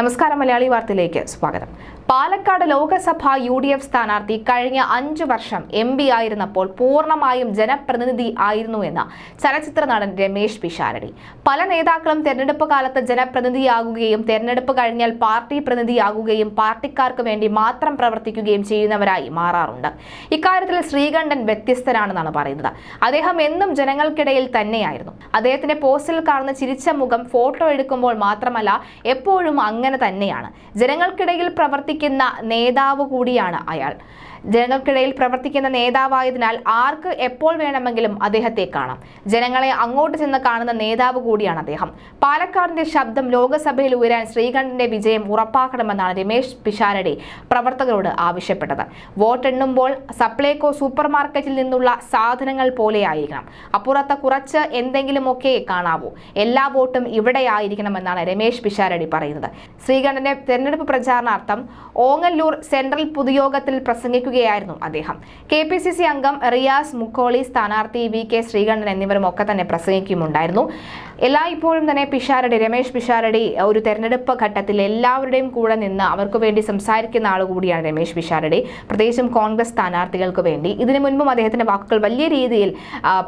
നമസ്കാരം മലയാളി വാർത്തയിലേക്ക് സ്വാഗതം. Palakkad Lok Sabha U D F സ്ഥാനാർത്ഥി കഴിഞ്ഞ അഞ്ചു വർഷം എം പി ആയിരുന്നപ്പോൾ പൂർണമായും ജനപ്രതിനിധി ആയിരുന്നു എന്ന ചലച്ചിത്ര നടൻ രമേശ് പിഷാരടി. പല നേതാക്കളും തെരഞ്ഞെടുപ്പ് കാലത്ത് ജനപ്രതിനിധിയാകുകയും തെരഞ്ഞെടുപ്പ് കഴിഞ്ഞാൽ പാർട്ടി പ്രതിനിധിയാകുകയും പാർട്ടിക്കാർക്ക് വേണ്ടി മാത്രം പ്രവർത്തിക്കുകയും ചെയ്യുന്നവരായി മാറാറുണ്ട്. ഇക്കാര്യത്തിൽ ശ്രീകണ്ഠൻ വ്യത്യസ്തനാണെന്നാണ് പറയുന്നത്. അദ്ദേഹം എന്നും ജനങ്ങൾക്കിടയിൽ തന്നെയായിരുന്നു. അദ്ദേഹത്തിന്റെ പോസ്റ്റിൽ കാണുന്ന ചിരിച്ച മുഖം ഫോട്ടോ എടുക്കുമ്പോൾ മാത്രമല്ല എപ്പോഴും അങ്ങനെ തന്നെയാണ്. ജനങ്ങൾക്കിടയിൽ പ്രവർത്തിക്കുന്ന നേതാവ് കൂടിയാണ് അയാൾ. ജനങ്ങൾക്കിടയിൽ പ്രവർത്തിക്കുന്ന നേതാവായതിനാൽ ആർക്ക് എപ്പോൾ വേണമെങ്കിലും അദ്ദേഹത്തെ കാണാം. ജനങ്ങളെ അങ്ങോട്ട് ചെന്ന് കാണുന്ന നേതാവ് കൂടിയാണ് അദ്ദേഹം. പാലക്കാടിന്റെ ശബ്ദം ലോകസഭയിൽ ഉയരാൻ ശ്രീകണ്ഠന്റെ വിജയം ഉറപ്പാക്കണമെന്നാണ് രമേശ് പിഷാരടി പ്രവർത്തകരോട് ആവശ്യപ്പെട്ടത്. വോട്ടെണ്ണുമ്പോൾ സപ്ലൈകോ സൂപ്പർ മാർക്കറ്റിൽ നിന്നുള്ള സാധനങ്ങൾ പോലെയായിരിക്കണം അപ്പുറത്ത് കുറച്ച് എന്തെങ്കിലുമൊക്കെ കാണാവൂ. എല്ലാ വോട്ടും ഇവിടെ ആയിരിക്കണമെന്നാണ് രമേശ് പിഷാരടി പറയുന്നത്. ശ്രീകണ്ഠന്റെ തെരഞ്ഞെടുപ്പ് പ്രചാരണാർത്ഥം ഓങ്ങല്ലൂർ സെൻട്രൽ പൊതുയോഗത്തിൽ പ്രസംഗിക്കുകയായിരുന്നു അദ്ദേഹം. കെ പി സി സി അംഗം റിയാസ് മുക്കോളി സ്ഥാനാർത്ഥി വി കെ ശ്രീകണ്ഠൻ എന്നിവരും ഒക്കെ തന്നെ പ്രസംഗിക്കുമുണ്ടായിരുന്നു. എല്ലാ ഇപ്പോഴും തന്നെ പിഷാരടി രമേശ് പിഷാരടി ഒരു തെരഞ്ഞെടുപ്പ് ഘട്ടത്തിൽ എല്ലാവരുടെയും കൂടെ നിന്ന് അവർക്ക് വേണ്ടി സംസാരിക്കുന്ന ആൾ കൂടിയാണ് രമേശ് പിഷാരടി. പ്രത്യേകിച്ചും കോൺഗ്രസ് സ്ഥാനാർത്ഥികൾക്ക് വേണ്ടി. ഇതിനു മുൻപും അദ്ദേഹത്തിന്റെ വാക്കുകൾ വലിയ രീതിയിൽ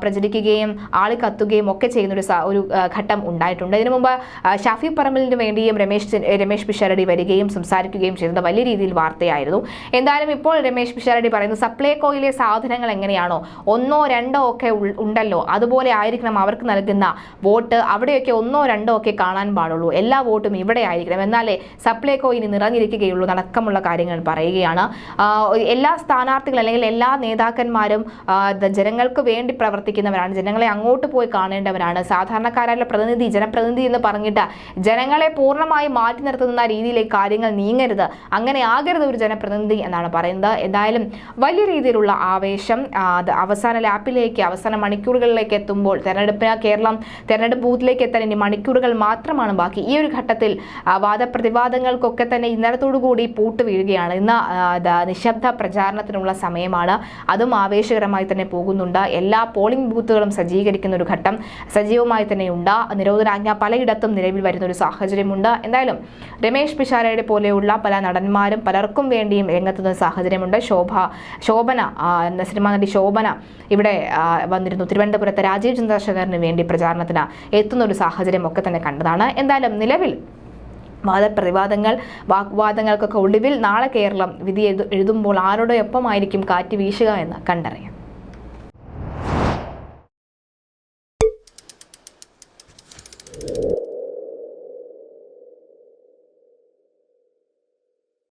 പ്രചരിക്കുകയും ആളി കത്തുകയും ഒക്കെ ചെയ്യുന്ന ഒരു ഒരു ഘട്ടം ഉണ്ടായിട്ടുണ്ട്. ഇതിനു മുമ്പ് ഷാഫി പറമ്പലിന് വേണ്ടിയും രമേശ് രമേശ് പിഷാരടി വരികയും സംസാരിക്കുകയും ചെയ്തത് വലിയ രീതിയിൽ വാർത്തയായിരുന്നു. എന്തായാലും ഇപ്പോൾ രമേശ് പിഷാരടി പറയുന്നു സപ്ലൈകോയിലെ സാധനങ്ങൾ എങ്ങനെയാണോ? ഒന്നോ രണ്ടോ ഒക്കെ ഉണ്ടല്ലോ. അതുപോലെ ആയിരിക്കണം അവർക്ക് നൽകുന്ന വോട്ട്. അവിടെയൊക്കെ ഒന്നോ രണ്ടോ ഒക്കെ കാണാൻ പാടുള്ളൂ. എല്ലാ വോട്ടും ഇവിടെ ആയിരിക്കണം. എന്നാലേ സപ്ലൈകോ ഇനി നിറഞ്ഞിരിക്കുകയുള്ളൂ അടക്കമുള്ള കാര്യങ്ങൾ പറയുകയാണ്. എല്ലാ സ്ഥാനാർത്ഥികൾ അല്ലെങ്കിൽ എല്ലാ നേതാക്കന്മാരും ജനങ്ങൾക്ക് വേണ്ടി പ്രവർത്തിക്കുന്നവരാണ്. ജനങ്ങളെ അങ്ങോട്ട് പോയി കാണേണ്ടവരാണ്. സാധാരണക്കാരായ പ്രതിനിധി ജനപ്രതിനിധി എന്ന് പറഞ്ഞിട്ട് ജനങ്ങളെ പൂർണമായി മാറ്റി നിർത്തുന്ന രീതിയിലേക്ക് കാര്യങ്ങൾ നീങ്ങരുത്. അങ്ങനെ ആകരുത് ഒരു ജനപ്രതിനിധി എന്നാണ് പറയുന്നത്. എന്തായാലും വലിയ രീതിയിലുള്ള ആവേശം അത് അവസാന ലാപ്പിലേക്ക് അവസാന മണിക്കൂറുകളിലേക്ക് എത്തുമ്പോൾ തെരഞ്ഞെടുപ്പിന് കേരളം തെരഞ്ഞെടുപ്പ് ബൂത്തിലേക്ക് എത്താൻ ഇനി മണിക്കൂറുകൾ മാത്രമാണ് ബാക്കി. ഈ ഒരു ഘട്ടത്തിൽ വാദപ്രതിവാദങ്ങൾക്കൊക്കെ തന്നെ ഇന്നലത്തോടു കൂടി പൂട്ട് വീഴുകയാണ്. ഇന്ന് നിശബ്ദ പ്രചാരണത്തിനുള്ള സമയമാണ്. അതും ആവേശകരമായി തന്നെ പോകുന്നുണ്ട്. എല്ലാ പോളിംഗ് ബൂത്തുകളും സജ്ജീകരിക്കുന്ന ഒരു ഘട്ടം സജീവമായി തന്നെയുണ്ട് നിരോധനാജ്ഞ പലയിടത്തും നിലവിൽ വരുന്ന ഒരു സാഹചര്യമുണ്ട്. എന്തായാലും രമേശ് പിഷാരയുടെ പോലെയുള്ള പല നടന്മാരും പലർക്കും വേണ്ടിയും രംഗത്തുന്ന സാഹചര്യമുണ്ട്. ശോഭ ശോഭന സിനിമാ നടി ശോഭന ഇവിടെ വന്നിരുന്നു. തിരുവനന്തപുരത്തെ രാജീവ് ചന്ദ്രശേഖരന് വേണ്ടി പ്രചാരണത്തിന് എത്തുന്ന ഒരു സാഹചര്യം ഒക്കെ തന്നെ കണ്ടതാണ്. എന്തായാലും നിലവിൽ വാദപ്രതിവാദങ്ങൾ വാഗ്വാദങ്ങൾക്കൊക്കെ ഒടുവിൽ നാളെ കേരളം വിധി എഴുതുമ്പോൾ ആരോടൊപ്പമായിരിക്കും കാറ്റ് വീശുക എന്ന് കണ്ടറിയാം. you